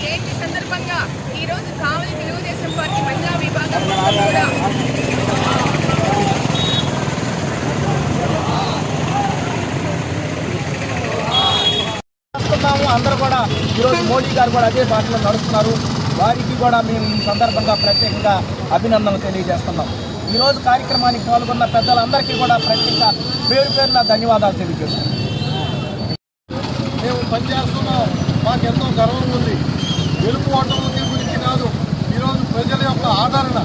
జయంతి సందర్భంగా ఈరోజు కావలి తెలుగుదేశం పార్టీ మహిళా విభాగం కూడా చేస్తున్నాము. అందరూ కూడా ఈరోజు మోడీ గారు కూడా అదే భాషలో నడుస్తున్నారు. వారికి కూడా మేము ఈ సందర్భంగా ప్రత్యేకంగా అభినందనలు తెలియజేస్తున్నాం. ఈరోజు కార్యక్రమానికి పాల్గొన్న పెద్దలందరికీ కూడా ప్రత్యేక పేరు పేరున ధన్యవాదాలు తెలియజేస్తున్నాం. మేము పనిచేస్తున్నాం. మాకు ఎంతో గర్వం ఉంది. గెలుపు ఓటములకి గురించి కాదు ఈరోజు ప్రజల యొక్క ఆదరణ.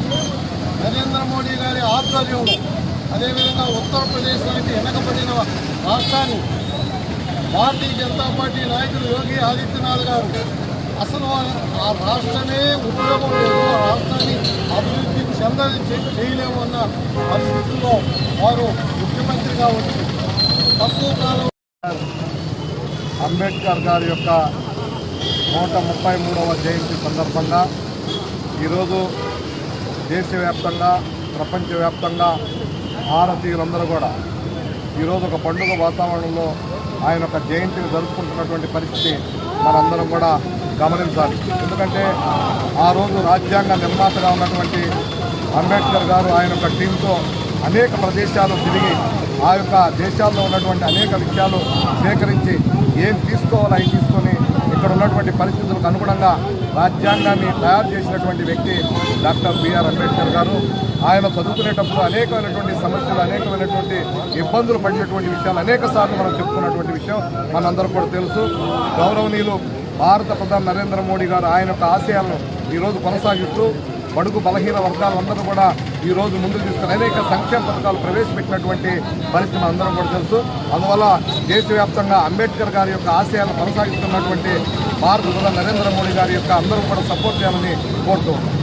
నరేంద్ర మోడీ గారి ఆధ్వర్యంలో అదేవిధంగా ఉత్తరప్రదేశ్ లాంటి వెనకబడిన రాష్ట్రాన్ని భారతీయ జనతా పార్టీ నాయకులు యోగి ఆదిత్యనాథ్ గారు అసలు ఆ- రాష్ట్రమే ఉపయోగం లేదు ఆ రాష్ట్రాన్ని అభివృద్ధి చెందని చేయలేము అన్న పరిస్థితుల్లో వారు ముఖ్యమంత్రిగా వచ్చి తక్కువ కాలం అంబేద్కర్ గారి యొక్క నూట ముప్పై మూడవ జయంతి సందర్భంగా ఈరోజు దేశవ్యాప్తంగా ప్రపంచవ్యాప్తంగా భారతీయులందరూ కూడా ఈరోజు ఒక పండుగ వాతావరణంలో ఆయన యొక్క జయంతిని జరుపుకుంటున్నటువంటి పరిస్థితి మనందరం కూడా గమనించాలి. ఎందుకంటే ఆ రోజు రాజ్యాంగ నిర్మాతగా ఉన్నటువంటి అంబేద్కర్ గారు ఆయన యొక్క టీంతో అనేక ప్రదేశాలు తిరిగి ఆ యొక్క దేశాల్లో ఉన్నటువంటి అనేక విషయాలు సేకరించి ఏం తీసుకోవాలో అవి తీసుకొని ఇక్కడ ఉన్నటువంటి పరిస్థితులకు అనుగుణంగా రాజ్యాంగాన్ని తయారు చేసినటువంటి వ్యక్తి డాక్టర్ బిఆర్ అంబేద్కర్ గారు. ఆయన చదువుకునేటప్పుడు అనేకమైనటువంటి సమస్యలు అనేకమైనటువంటి ఇబ్బందులు పడినటువంటి విషయాలు అనేక సార్లు మనం చెప్పుకున్నటువంటి విషయం మనందరూ కూడా తెలుసు. గౌరవనీయులు భారత ప్రధాని నరేంద్ర మోడీ గారు ఆయన యొక్క ఆశయాలను ఈరోజు కొనసాగిస్తూ బడుగు బలహీన వర్గాలందరూ కూడా ఈరోజు ముందుకు తీసుకుని అనేక సంక్షేమ పథకాలు ప్రవేశపెట్టినటువంటి పరిస్థితి అందరం కూడా తెలుసు. అందువల్ల దేశవ్యాప్తంగా అంబేద్కర్ గారి యొక్క ఆశయాలను కొనసాగిస్తున్నటువంటి భారత ప్రధాని నరేంద్ర మోడీ గారి యొక్క అందరూ కూడా సపోర్ట్ చేయాలని కోరుతూ ఉన్నాం.